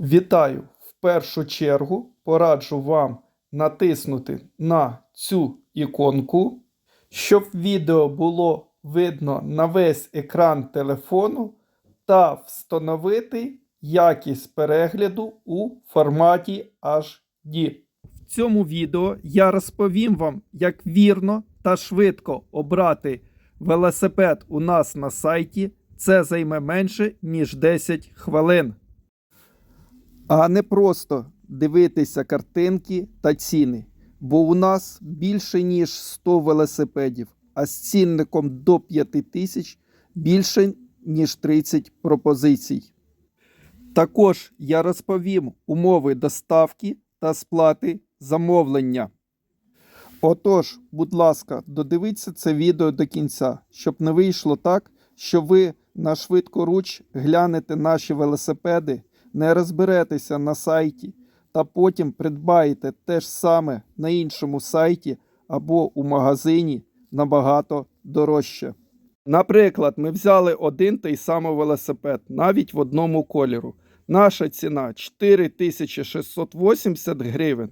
Вітаю! В першу чергу пораджу вам натиснути на цю іконку, щоб відео було видно на весь екран телефону та встановити якість перегляду у форматі HD. В цьому відео я розповім вам, як вірно та швидко обрати велосипед у нас на сайті. Це займе менше, ніж 10 хвилин. А не просто дивитися картинки та ціни. Бо у нас більше ніж 100 велосипедів, а з цінником до 5 тисяч більше ніж 30 пропозицій. Також я розповім умови доставки та сплати замовлення. Отож, будь ласка, додивіться це відео до кінця, щоб не вийшло так, що ви на швидкоруч глянете наші велосипеди, не розберетеся на сайті та потім придбаєте те ж саме на іншому сайті або у магазині набагато дорожче. Наприклад, ми взяли один той самий велосипед навіть в одному кольору. Наша ціна 4680 гривень.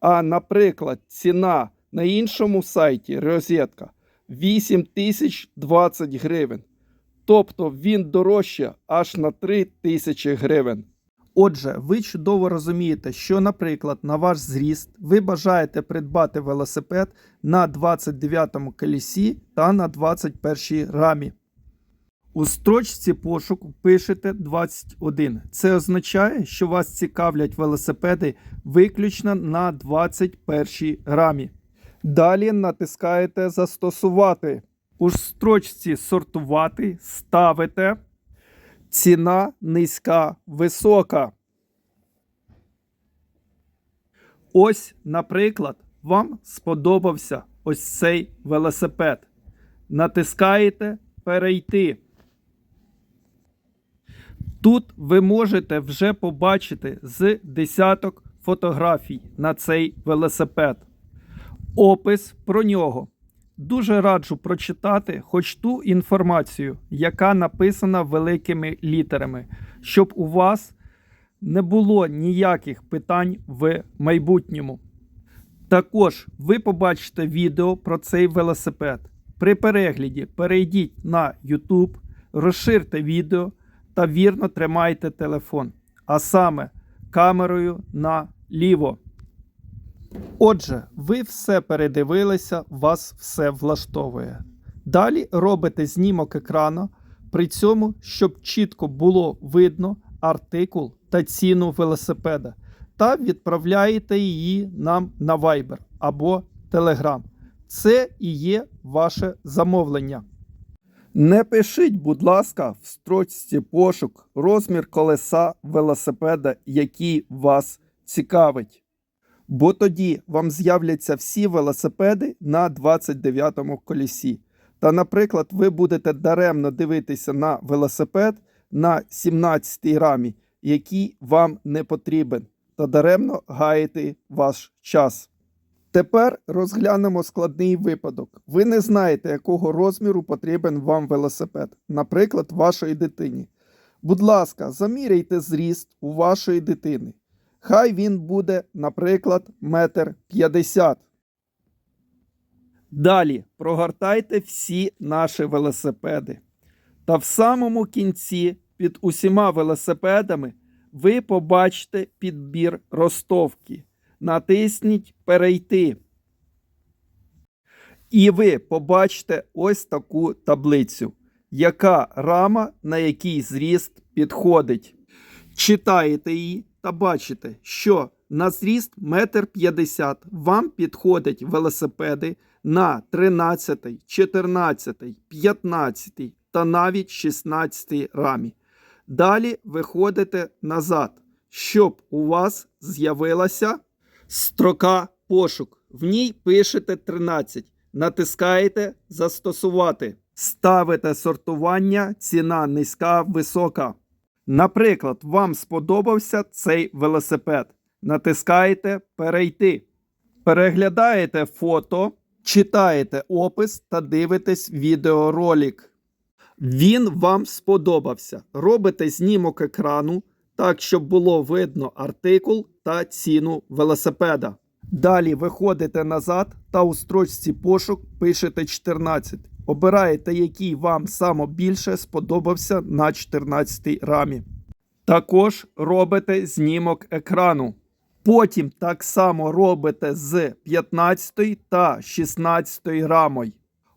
А, наприклад, ціна на іншому сайті розетка 8020 гривень. Тобто він дорожче аж на 3 тисячі гривень. Отже, ви чудово розумієте, що, наприклад, на ваш зріст ви бажаєте придбати велосипед на 29 колесі та на 21 рамі. У строчці пошуку пишете 21. Це означає, що вас цікавлять велосипеди виключно на 21 рамі. Далі натискаєте Застосувати. У строчці сортувати ставите ціна низька висока. Ось, наприклад, вам сподобався ось цей велосипед. Натискаєте Перейти. Тут ви можете вже побачити з десяток фотографій на цей велосипед. Опис про нього. Дуже раджу прочитати хоч ту інформацію, яка написана великими літерами, щоб у вас не було ніяких питань в майбутньому. Також ви побачите відео про цей велосипед. При перегляді перейдіть на YouTube, розширте відео та вірно тримайте телефон, а саме камерою наліво. Отже, ви все передивилися, вас все влаштовує. Далі робите знімок екрану, при цьому, щоб чітко було видно артикул та ціну велосипеда, та відправляєте її нам на Viber або Telegram. Це і є ваше замовлення. Не пишіть, будь ласка, в строчці пошук розмір колеса велосипеда, який вас цікавить. Бо тоді вам з'являться всі велосипеди на 29-му колесі. Та, наприклад, ви будете даремно дивитися на велосипед на 17-й рамі, який вам не потрібен, та даремно гаяти ваш час. Тепер розглянемо складний випадок. Ви не знаєте, якого розміру потрібен вам велосипед, наприклад, вашої дитині. Будь ласка, заміряйте зріст у вашої дитини. Хай він буде, наприклад, метр п'ятдесят. Далі прогортайте всі наші велосипеди. Та в самому кінці під усіма велосипедами ви побачите підбір ростовки. Натисніть Перейти. І ви побачите ось таку таблицю, яка рама на який зріст підходить. Читаєте її та бачите, що на зріст 1,50 м вам підходять велосипеди на 13, 14, 15 та навіть 16 рамі. Далі виходите назад, щоб у вас з'явилася строка пошук. В ній пишете 13. Натискаєте Застосувати. Ставите сортування, ціна низька, висока. Наприклад, вам сподобався цей велосипед. Натискаєте Перейти. Переглядаєте фото, читаєте опис та дивитесь відеоролик. Він вам сподобався. Робите знімок екрану так щоб було видно артикул та ціну велосипеда. Далі виходите назад та у строчці пошук пишете 14. Обираєте, який вам саме більше сподобався на 14 рамі. Також робите знімок екрану. Потім так само робите з 15 та 16 рамою.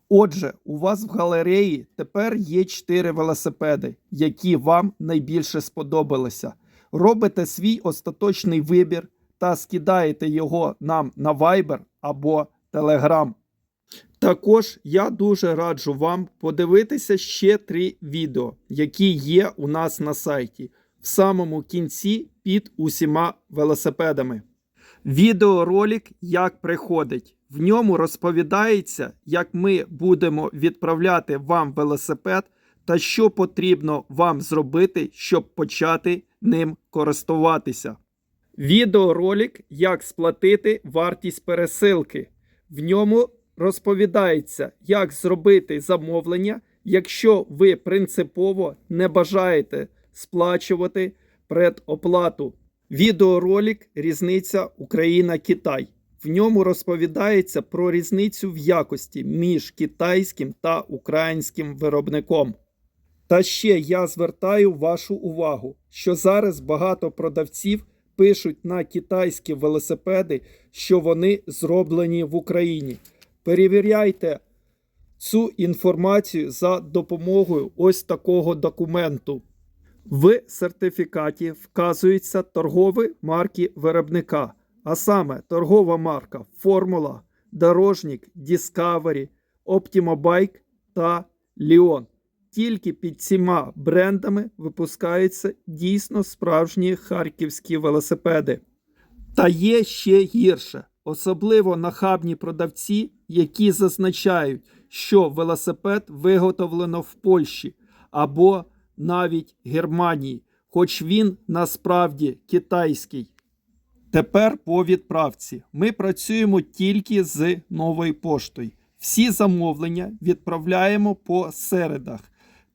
Отже, у вас в галереї тепер є 4 велосипеди, які вам найбільше сподобалися. Робите свій остаточний вибір та скидаєте його нам на Viber або Telegram. Також я дуже раджу вам подивитися ще три відео, які є у нас на сайті, в самому кінці під усіма велосипедами. Відеоролик як приходить. В ньому розповідається, як ми будемо відправляти вам велосипед та що потрібно вам зробити, щоб почати ним користуватися. Відеоролик як сплатити вартість пересилки. В ньому розповідається, як зробити замовлення, якщо ви принципово не бажаєте сплачувати предоплату. Відеоролик Різниця Україна-Китай. В ньому розповідається про різницю в якості між китайським та українським виробником. Та ще я звертаю вашу увагу, що зараз багато продавців пишуть на китайські велосипеди, що вони зроблені в Україні. Перевіряйте цю інформацію за допомогою ось такого документу. В сертифікаті вказуються торгові марки виробника, а саме торгова марка Формула, Дорожник, Discovery, Optimobike та Leon. Тільки під цими брендами випускаються дійсно справжні харківські велосипеди. Та є ще гірше, особливо нахабні продавці, які зазначають, що велосипед виготовлено в Польщі або навіть Германії, хоч він насправді китайський. Тепер по відправці. Ми працюємо тільки з новою поштою. Всі замовлення відправляємо по середах.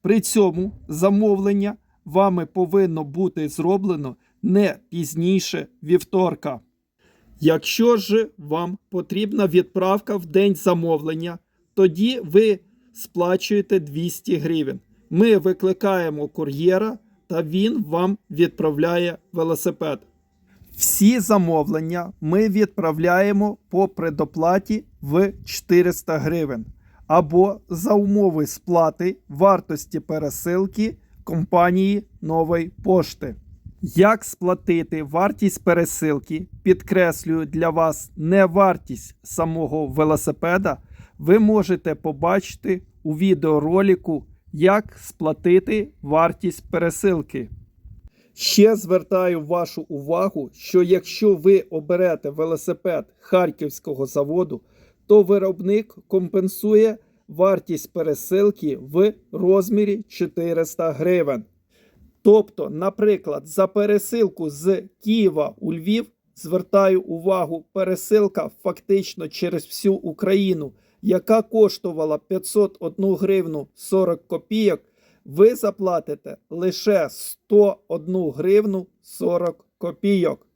При цьому замовлення вами повинно бути зроблено не пізніше вівторка. Якщо ж вам потрібна відправка в день замовлення, тоді ви сплачуєте 200 гривень. Ми викликаємо кур'єра та він вам відправляє велосипед. Всі замовлення ми відправляємо по предоплаті в 400 гривень або за умови сплати вартості пересилки компанії Нової пошти. Як сплатити вартість пересилки, підкреслюю для вас не вартість самого велосипеда, ви можете побачити у відеоролику, як сплатити вартість пересилки. Ще звертаю вашу увагу, що якщо ви оберете велосипед харківського заводу, то виробник компенсує вартість пересилки в розмірі 400 гривень. Тобто, наприклад, за пересилку з Києва у Львів звертаю увагу, пересилка фактично через всю Україну, яка коштувала 501 гривну 40 копійок, ви заплатите лише 101 гривну 40 копійок.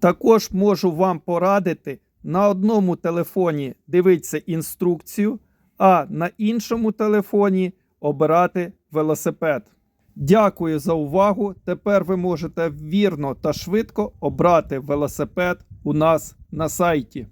Також можу вам порадити на одному телефоні дивитися інструкцію, а на іншому телефоні обирати велосипед. Дякую за увагу. Тепер ви можете вірно та швидко обрати велосипед у нас на сайті.